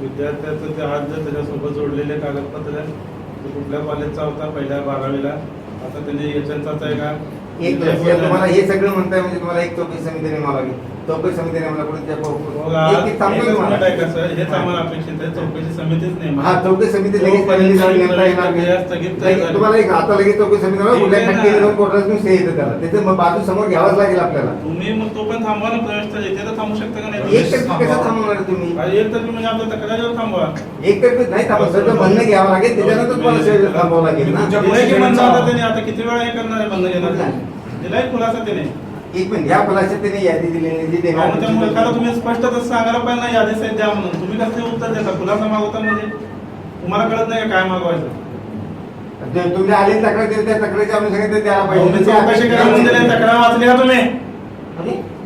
विद्यार्थ्याचं ते आज जर त्याच्यासोबत जोडलेले कागदपत्र तो कुठल्या कॉलेजचा होता पहिल्या बारावीला? आता त्याने एचएनचाच आहे का? एक तुम्हाला हे सगळं म्हणताय म्हणजे तुम्हाला एक चौकशी समितीने मला चौकशी समितीने मला सर, चौकशी समितीच नाही हा चौकशी समिती तुम्हाला एक आता लगेच चौकशी समिती कोर्टात तुम्ही से येतं त्याला. त्याचं मग बाजू समोर घ्यावाच लागेल आपल्याला. तुम्ही मग तो पण थांबवा ना प्रवेश थांबू शकता का नाही? एक टक्के कसं थांबवणार तुम्ही? एक तर म्हणजे आपल्या तक्रारीवर थांबवा. एक टक्के नाही थांबा सगळं बंद घ्यावं लागेल. त्याच्यानंतर तुम्हाला थांबावं लागेल ना. आता किती वेळा हे करणार आहे बंद घेणार? दिलाय खुलासा त्याने? एक मिनिट या फलाशी त्याने यादी दिलेली देणार मुलगाला तुम्ही स्पष्ट तसं सांगायला पाहिजे ना यादी साहेब द्या म्हणून. तुम्ही कसं उत्तर देता? खुलासा मागवता म्हणजे? तुम्हाला कळत नाही का काय मागवायचं? जे तुम्ही आले तक्रार दिली त्या तक्रारीच्या अनुषंगाने ते द्यायला तुम्ही पाहिजे चौकशी करा म्हणून दिले तक्रार. वाचली का तुम्ही.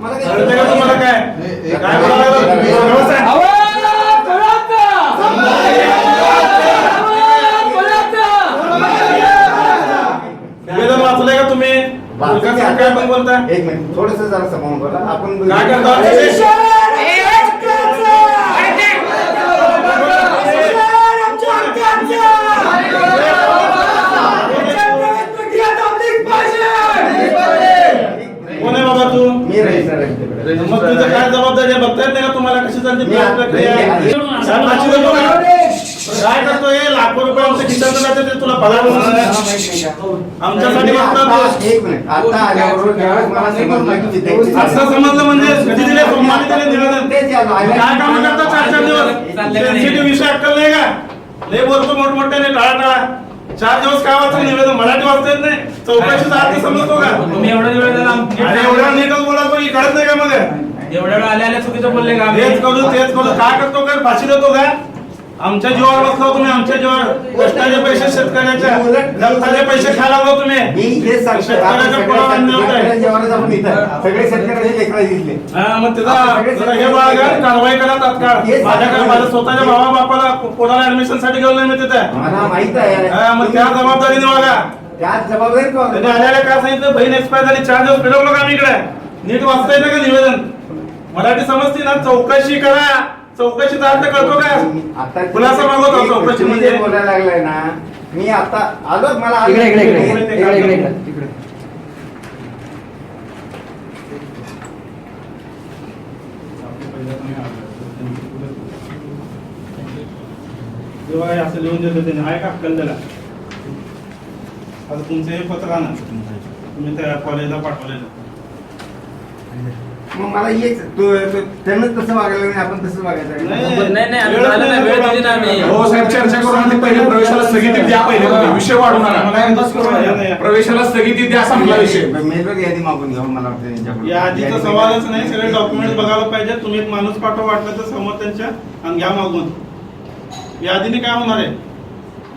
मला का तुम्हाला काय? काय लागला? तुम्ही वाचलंय का तुम्ही मुलगा काय पण बोलताय एक मिनिट थोडस जरा समोर बोला. आपण काय करता? कोण आहे बाबा तू? मी रजिस्टर आहे तिकडे. मग तुझं काय जबाबदारी आहे? बघता येत नाही का तुम्हाला कशी चालते मी आता- प्रक्रिया? काय करतोय लाखो रुपये आमच्या खिशात जाते ते तुला पगार म्हणून मला आहे. माहीत नाही का? आमच्यासाठी मी वाटतं आता- तू. एक मिनिट. आता आल्याबरोबर ज्यावेळेस मला समजलं की विद्यार्थी- असं समजलं म्हणजे कधी दिले? सोमवारी दिले निवेदन. तेच यायला आल्या- काय काम करता चार चार दिवस. सेन्सिटिव्ह विषय अक्कल नाही का? लय बोलतो मोठमोठ्याने टाळा टाळा चार दिवस काय वाचलं निवेदन? मराठी वाचता येत नाही. चौकशीचा अर्थ समजतो का? तुम्ही एवढा वेळ झाला आम- अरे एवढा नीटच बोलायचो की कळत नाही का मध्ये एवढ्या वेळ आल्या आल्या चुकीचं बोलले का आम्ही? तेच करू तेच करू. काय करतो? काय फाशी देतो का? आमच्या जीवावर बसलो तुम्ही आमच्या जीवावर कष्टाचे पैसे शेतकऱ्याच्या रक्ताचे पैसे खायला लागलो तुम्ही. मी हेच सांगतो आपण शेतकऱ्याच्या पोटावर अन्याय होत आहे. सगळ्या जेवणाचं आपण इथं सगळे शेतकऱ्याचे लेकरं दिसले हा, मग त्याचा जरा हे बाळगा कारवाई करा तात्काळ. तेच माझ्या स्वतःच्या भावा बापाला कोणाला ऍडमिशनसाठी गेलो नाही मी तिथे. मला माहीत आहे. हा, मग त्या जबाबदारीने वागा त्यात जबाबदारी कोण? त्याने आल्याला काय सांगितलं? बहीण एक्सपायर झाली चार दिवस फिरवलो का आम्ही इकडे? नीट वाचता येतं का निवेदन? मराठी समजते ना चौकशी करा. चौकशीचा अर्थ कळतो का आता खुलासा मागवतो एक- चौकशी म्हणजे बोलायला लागलाय ना मी आता आलो मला इकडे, इकडे, इकडे, हे- इकडे. जेव्हा हे असं लिहून देतो त्याने आहे का अक्कल त्याला आता तुमचं हे पत्र आणा तुम्ही त्या कॉलेजला पाठवलेलं. मग मला हेच तो- तो- त्यानं तसं वागायला नाही आपण तसं वागायचं नाही. नाही नाही आम्ही झालं नाही वेळ दिली ना आम्ही हो साहेब चर्चा करून आम्ही पहिले प्रवेशाला स्थगिती द्या पहिले. विषय वाढू मला नका काय बस करू नका. नाही. प्रवेशाला स्थगिती द्या संपला विषय मेलवर यादी मागून घ्यावं मला वाटतं त्यांच्याकडून. या आधीचा यादी- सवालच नाही सगळे डॉक्युमेंट बघायला पाहिजे तुम्ही एक माणूस पाठवा वाटलं तर समोर त्यांच्या आणि घ्या मागून यादीने काय होणार आहे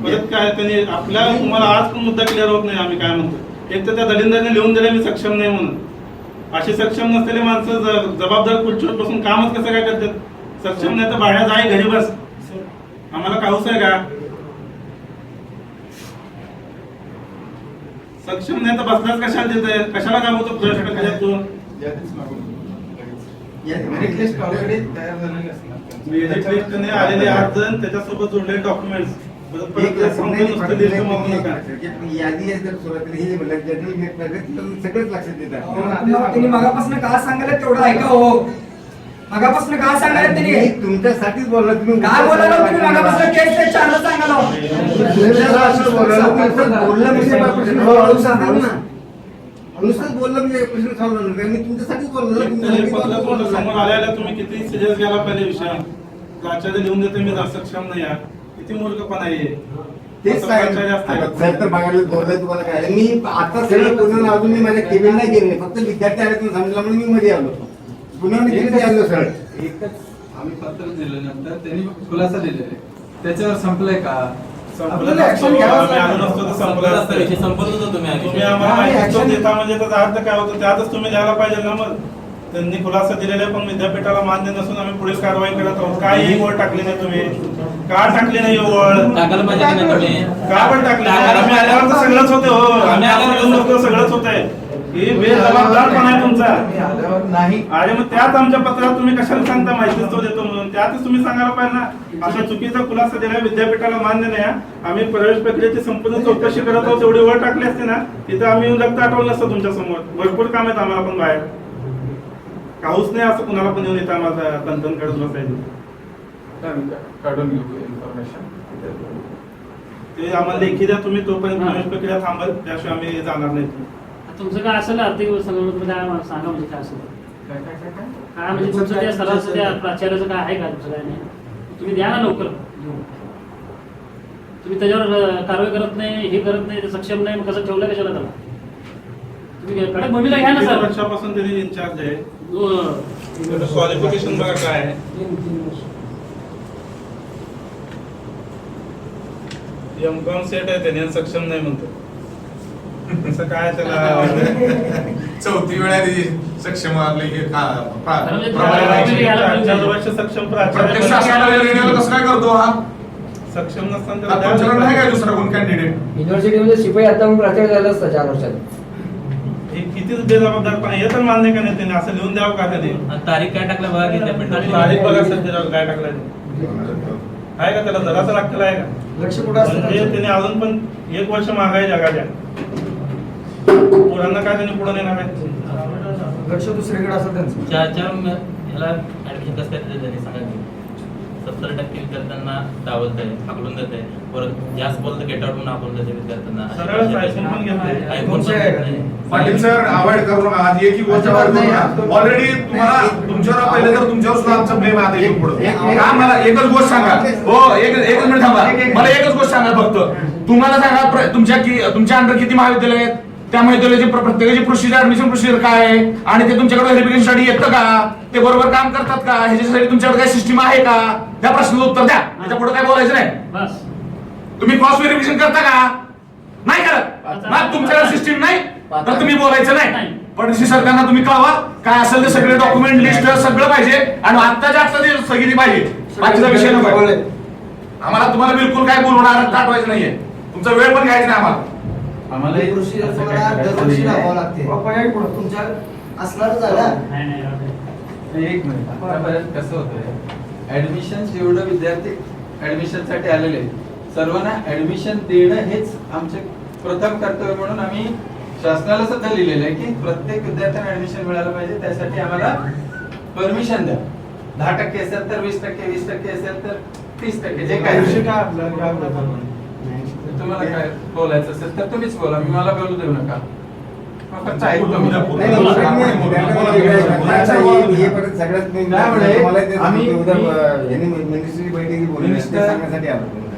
परत काय त्यांनी आपल्या तुम्हाला आज पण मुद्दा क्लिअर होत नाही आम्ही काय म्हणतो एक तर त्या दलिंदरने लिहून दिले मी सक्षम नाही म्हणून अशी सक्षम नसलेली माणसं जबाबदार खुर्चीवर बसून कामच कसं काय करतात? सक्षम नाही तर बाहेर जाय घरी बस. आम्हाला काऊस आहे का? सक्षम नाही तर बसलाच कशाला देत कशाला काम होतं तुझ्यासाठी कशात तू? तयार झालेली मेरिट. लिस्टने आलेले अर्ज आणि त्याच्यासोबत जोडलेले डॉक्युमेंट्स यादी आहे जर सुरुवातीला हे म्हणलं जनरल घेत नाही तर सगळंच लक्षात अहो, देतात त्यांनी मगापासून का सांगायला तेवढं ऐका हो. मगापासून का सांगायला त्यांनी तुमच्यासाठीच बोललो तुम्ही काय बोलायला तुम्ही मगापासून? केस ते सांगायला हो. बोललं म्हणजे सांगा ना. नुसतंच बोललं म्हणजे प्रश्न सॉल्व्ह होणार मी तुमच्यासाठीच बोललो हे तुम्ही किती सिरियस घ्यायला पाहिजे विषय प्राचार्य लिहून देते मी सक्षम नाही आहे किती मूर्खपणा आहे. तेच? सर तर बघायला बोललोय तुम्हाला काय? मी आता सगळं पूर्ण अजून मी माझ्या केबिन नाही गेले. फक्त विद्यार्थी आले तुम्ही सांगितलं म्हणून मी मध्ये आलो. पुण्यामध्ये गेले आलो सर. एकच आम्ही पत्र दिल्यानंतर त्यांनी खुलासा दिलेला आहे. त्याच्यावर संपलंय का? संपलं तुम्ही आम्हाला देता म्हणजे त्याचा अर्थ काय होतो? त्यातच तुम्ही द्यायला पाहिजे ना मग. त्यांनी खुलासा दिलेला आहे, पण विद्यापीठाला मान्य नसून आम्ही पुढील कारवाई करत आहोत. काय ही ओळ टाकली नाही तुम्ही. का टाकली नाही ही ओळ? टाकायला पाहिजे की नाही तुम्ही? का पण टाकली नाही? टाकायला आम्ही आल्यावर तर सगळंच होते हो. आम्ही आल्यावर सगळंच होत. आहे हे बेजबाबदारपणा आहे तुमचा. मी आल्यावर नाही. अरे मग त्याच आमच्या पत्रात तुम्ही कशाला सांगता माहिती तो देतो म्हणून. त्यातच तुम्ही सांगायला पाहिजे ना. अशा चुकीचा खुलासा दिला विद्यापीठाला मान्य नाही हा. आम्ही प्रवेश प्रक्रियेची संपूर्ण चौकशी करत आहोत तेवढी वर टाकली असते ना तिथं आम्ही येऊन रक्त आठवलं नसतं तुमच्यासमोर. भरपूर काम आहेत आम्हाला पण बाहेर. काहूच नाही असं कुणाला पण येऊन इथं आम्हाला तंतन करत बसायचं काढून घेऊ इन्फॉर्मेशन ते आम्हाला लेखी द्या तुम्ही तोपर्यंत प्रवेश प्रक्रिया थांबल त्याशिवाय आम्ही जाणार नाही. तुमचं काय असेल आर्थिक संगणक काय मला सांगा म्हणजे काय असेल. काय काय काय काय? काय म्हणजे तुमचं त्या सरासरी त्या प्राचार्याचं काय आहे का तुमचं काय नाही? तुम्ही द्या ना लवकर. तुम्ही त्याच्यावर कारवाई करत नाही हे करत नाही ते सक्षम नाही मग कसं ठेवलं कशाला त्याला? तुम्ही कडक भूमिका घ्या ना सर. वर्षापासून त्यांनी इन्चार्ज आहे. क्वालिफिकेशन बघा काय आहे. एमकॉम सेट आहे त्याने सक्षम नाही म्हणतो. असं काय त्याला चौथी वेळा ती सक्षम हे वर्ष सक्षम कसं काय करतो हा? सक्षम नसताना हा नाही काय दुसरा कोण कॅन्डिडेट युनिव्हर्सिटीमध्ये शिपाई आता प्राचार्य झाला असता चार वर्षात. हे किती बेजबाबदारपणा हे तर मान्य का नाही त्याने असं लिहून द्यावं का आणि तारीख काय टाकलं बघा तारीख बघा सध्या काय टाकलाय ते. आहे का त्याला? जरासा लागतं आहे का? लक्ष कुठं असतं म्हणजे? त्याने अजून पण एक वर्ष मागाय जगाच्या पोरांना काय त्याने पुढे नेणार आहे? लक्ष दुसरीकडे असतं त्यांचं. ज्याच्या ह्याला ऍडमिशन कसं काय त्यांनी सांगा की सत्तर टक्के विद्यार्थ्यांना डावलत आहे हाकलून देत आहे. परत जास्त बोलतं गेट आउट म्हणून हाकलून देते विद्यार्थ्यांना. ऐकून. पाटील सर अवॉइड करू नका. आज एक गोष्ट ऑलरेडी तुम्हाला तुमच्यावर पहिले तर तुमच्यावर सुद्धा आमचं प्रेम आहे पुढे. का मला एकच गोष्ट सांगा? हो एक एकच मिनिट थांबा. मला एकच गोष्ट सांगा फक्त. तुम्हाला सांगा तुमच्या कि- तुमच्या अंडर किती महाविद्यालय आहेत? त्या महाविद्यालयाची प्र- प्रत्येकाची प्रोसिजर ऍडमिशन प्रोसिजर काय आहे? आणि ते तुमच्याकडे व्हेरिफिकेशन स्टडी येतं का? ते बरोबर काम करतात का? ह्याच्यासाठी तुमच्याकडे काय सिस्टीम आहे का? त्या प्रश्नाचं उत्तर द्या. त्याच्या पुढे काय बोलायचं नाही. बस. तुम्ही क्रॉस व्हेरिफिकेशन करता का? नाही करत. मग तुमच्याकडे सिस्टीम नाही तर तुम्ही बोलायचं नाही. पण सरकारना तुम्ही कळवा. काय असेल ते सगळे डॉक्युमेंट लिस्ट सगळं पाहिजे. आणि आत्ताच्या आत्ता ते स्थगिती पाहिजे. बाकीचा विषय नको आम्हाला तुम्हाला बिलकुल काय बोलवणार पाठवायचं नाहीये. तुमचा वेळ पण घ्यायचा नाही आम्हाला. आम्हाला एक- काय करायचं दरवर्षी. राहावं लागते बाप्पा या पुढं. तुमच्या नाही नाही राहू दे. नाही, एक मिनिट आतापर्यंत कसं होतंय ऍडमिशन जेवढं विद्यार्थी ऍडमिशनसाठी आलेले आहेत, सर्वांना ऍडमिशन देणं हेच आमचे प्रथम कर्तव्य म्हणून आम्ही शासनाला सुद्धा लिहिलेलं आहे की प्रत्येक विद्यार्थ्यांना ऍडमिशन मिळालं पाहिजे त्यासाठी आम्हाला परमिशन द्या दहा टक्के असेल तर वीस टक्के वीस टक्के असेल तर तीस टक्के जे काय विषय असेल. काय आपला? तुम्हाला काय बोलायचं असेल तर तुम्हीच बोला मी मला बोलू देऊ नका फक्त ऐकतो मी. हे- हे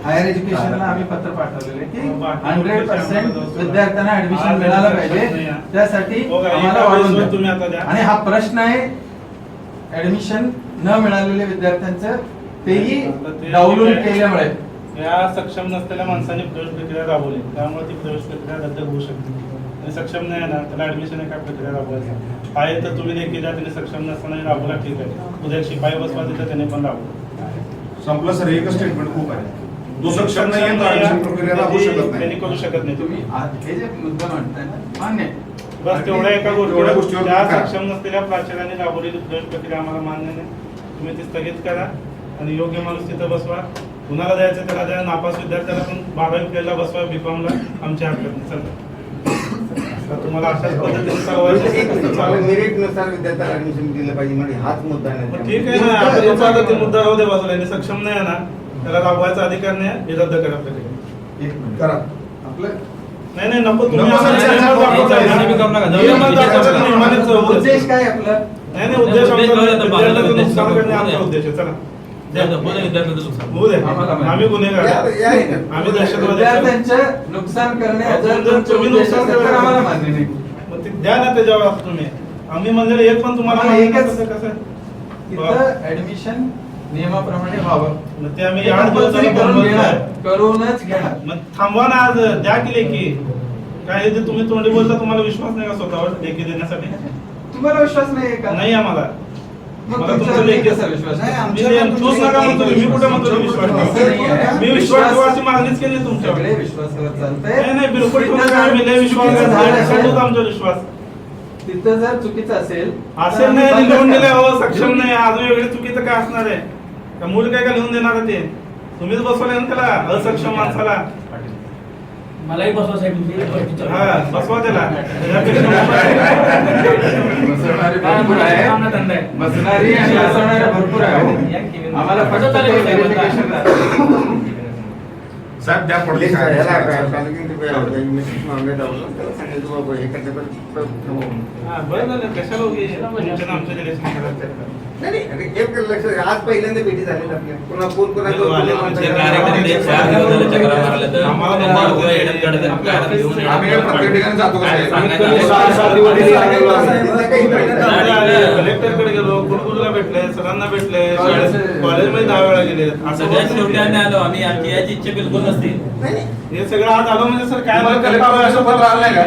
हायर एज्युकेशनला आम्ही पत्र पाठवलेले की हो, हंड्रेड पर्सेंट विषयामध्ये विद्यार्थ्यांना ऍडमिशन मिळालं नाही पाहिजे आहे. त्यासाठी हो आम्हाला वाढवून. आणि हा प्रश्न आहे ऍडमिशन न मिळालेल्या विद्यार्थ्यांचं तेही डावलून आहे. केल्यामुळे या सक्षम नसलेल्या माणसाने प्रवेश प्रक्रिया राबवली. त्यामुळे ती प्रवेश प्रक्रिया रद्द होऊ शकते आणि सक्षम नाही आहे ना त्याला ऍडमिशन एका प्रक्रिया राबवायचा आहे? तर तुम्ही देखील त्याने सक्षम नसताना राबवला ठीक आहे. उद्या शिपाई बसवा तिथं त्याने पण राबवलं. संपलं सर एकच स्टेटमेंट खूप आहे. जो सक्षम नाही आहे तो प्रक्रिया राबवू शकत त्यांनी नाही करू शकत नाही. तुम्ही आज हे जे मुद्दा मांडताय ना मान्य. बस तेवढ्या एका गोष्टीवर गोष्टीवर त्या. सक्षम नसलेल्या प्राचार्याने राबवलेली प्रवेश प्रक्रिया आम्हाला मान्य नाही. तुम्ही ती स्थगित करा आणि योग्य माणूस तिथं बसवा. कुणाला द्यायचं त्याला द्या नापास विद्यार्थ्याला पण बारावी फेलला बसवा बीकॉमला आमच्या हरकत नाही चला. तुम्हाला अशाच पद्धतीने चालवायचं असेल तर चालवा. मेरिटनुसार विद्यार्थ्याला ऍडमिशन दिलं पाहिजे म्हणजे हाच मुद्दा नाही. मग ठीक आहे ना आपण याचा आता ते मुद्दा राहू दे बाजूला. यांनी सक्षम नाही आहे ना त्याला अधिकार नाही हे रद्द करा प्रक्रिया एक मिनिट. करा. आपलं? नाही नाही नको तुम्ही. उद्देश काय आपला? नाही नाही उद्देश आमचा आहे. चला. आम्ही गुन्हेगार. आम्ही. विद्यार्थ्यांचं नुकसान करणे जर तुमचं- तुमचं तुम्ही उद्देश नुकसान असेल तर करा. आम्हाला मान्य नाही. मग ते द्या ना त्याच्यावर आता तुम्ही. आम्ही म्हणलेलं एक पण तुम्हाला एकच- तिथं ऍडमिशन नियमाप्रमाणे व्हावं. मग ते आम्ही आठ करूनच घेणार. मग थांबवा ना आज. द्या की लेखी. काय ते तुम्ही तोंडी बोलता तुम्हाला विश्वास नाही का स्वतःवर लेखी देण्यासाठी? तुम्हाला विश्वास नाही का? नाही आम्हाला. मला तुमच्यावर तुमचं लेखी कसा विश्वास नाही, नाही? मी आमच्या ते- पण तूच नका म्हणतो मी कुठे म्हणतो मी विश्वास असं नाही आहे. ठेवतो. मी विश्वास ठेवायची मागणीच केली तुमच्यावर सगळे विश्वासावर चालतंय नाही नाही बिलकुल ठेवू नका. आम्ही लय विश्वास चुकीचं झालं आहे. असेल. ठेवतो आमचा विश्वास तिथं जर चुकीचं असेल तर असेल आम्ही नाही बंद लिहून करा. दिले हो सक्षम नाही अजून वेगळी चुकीचं काय असणार आहे का मूल काय काय लिहून देणार आहे ते तुम्हीच बसवले ना त्याला असक्षम माणसाला मलाही बसवा साहेब तुम्ही हा बसवा त्याला. भरपूर आहे. बसणारी आणि बसवणारे भरपूर आहे. हो. आम्हाला फक्त साहेब द्या पडले काय- बाबा हे करते पण- पण- हा, बरं झालं. कशाला उगी तुमच्या आणि आमच्या रिलेशन करायचं नाही, नाही, अरे एक लक्ष द्या. आज पहिल्यांदा भेटी झाली आपल्या पुन्हा कोण कोणा जे कार्यकर्ते चार दिवस झाले चक्रा मारल्या तर. आम्हाला त्यांना बोलावं उभं लागेल. येडत काढत आणि काढत घेऊन येतात. आम्ही प्रत्येक ठिकाणी जातो का? साहेब? सांगायचं? सहा- आहे. सात दिवस कलेक्टरकडे गेलो कुलगुरूला भेटले? सरांना भेटले. कॉलेजमध्ये दहा वेळा गेले. असं सगळ्यात शेवटी आलो. आम्ही आमची याची इच्छा बिलकुल नसते हे सगळं आज आलो म्हणजे सर काय? कलेक्टर असं पत्र आलं नाही का?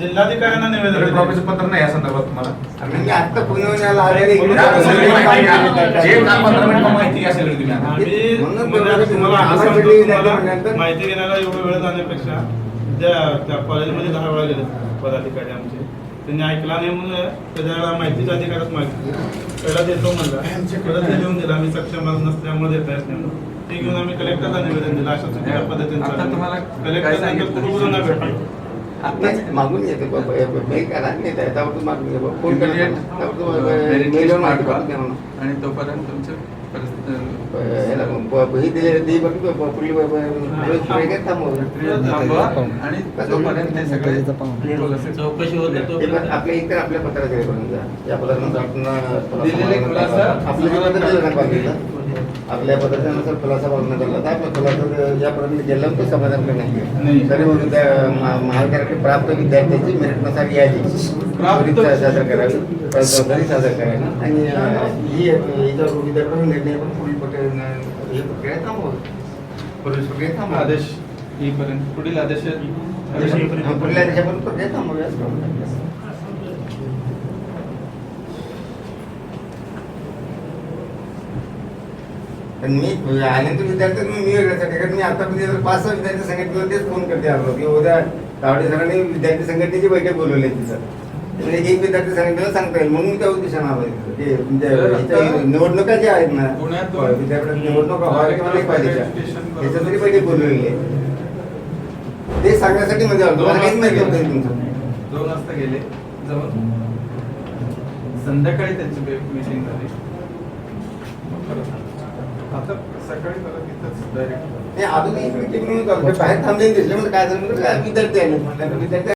जिल्हाधिकाऱ्यांना निवेदन कलेक्टर दिलं. ऑफिसचं पत्र नाही या संदर्भात तुम्हाला मी आता पुण्याला आलेले इकडे- द्या सगळी माहिती घ्या. जे काम पंधरा मिनिटं माहिती घ्या सगळी तुम्ही आता. आम्ही म्हणून म्हणजे तुम्हाला द्यायच्या माहिती घेण्याला एवढा वेळ जाण्यापेक्षा त्या त्या कॉलेजमध्ये दहा वेळा गेले पदाधिकारी आमचे त्यांनी ऐकला नाही म्हणून त्याच्या वेळेला माहितीचा अधिकारच पहिला देतो म्हणला ते लिहून दिला आम्ही सक्षम नसल्यामुळे देता येत नाही म्हणून. ते घेऊन आम्ही कलेक्टरला निवेदन दिलं. अशा चुकीच्या पद्धतीने भेटले नाही, मागून येते. हे करा नाही मागून. फोन करा. आणि तोपर्यंत तुमचं आपल्या इतर आपल्या पत्रात हे करून द्या या पत्रानुसार आपण दिलेले आपल्या पत्रानुसार खुलासा बघण्यात आला तर आपला खुलासा यापर्यंत गेला तर समाधान नाही. नाही. तरी मग त्या महा- महाविद्यालयात प्राप्त विद्यार्थ्यांची मेरिटनुसार यादी. त्वरित सादर करावी. सादर करावी. आणि ही. याच्यावर विद्यापीठावर निर्णय पण पुढील प्रक्रिया ही प्रक्रिया पुढील थांबवावी. आदेश येईपर्यंत. पुढील आदेश आदेश. हा, पुढल्या देशापर्यंत प्रक्रिया थांबवावी पण मी आल्यानंतर विद्यार्थ्यांना मी वेगळ्यासाठी कारण मी आतापर्यंत जर पाच सहा विद्यार्थी संघटनेला तेच फोन करते आलो की उद्या तावडे सरांनी विद्यार्थी संघटनेची बैठक बोलवली आहे तिथं. म्हणजे एक विद्यार्थी संघटनेला सांगता येईल. म्हणून त्या उद्देशानं आलो. ते तुमच्या इथं आता निवडणुका ज्या आहेत ना पुण्यात विद्यापीठात निवडणुका व्हाव्या किंवा नाही पाहिजेच्या Education याच्या तरी बैठक बोलवलेली आहे. ते सांगण्यासाठी म्हणजे काहीच माहिती होतं तुमचं दोन वाजता गेले. जवळ. संध्याकाळी त्यांची मीटिंग झाली. नाही अजून इकडे बाहेर थांबले दिसले. म्हणजे काय झालं? म्हणजे विद्यार्थी आहे? विद्यार्थी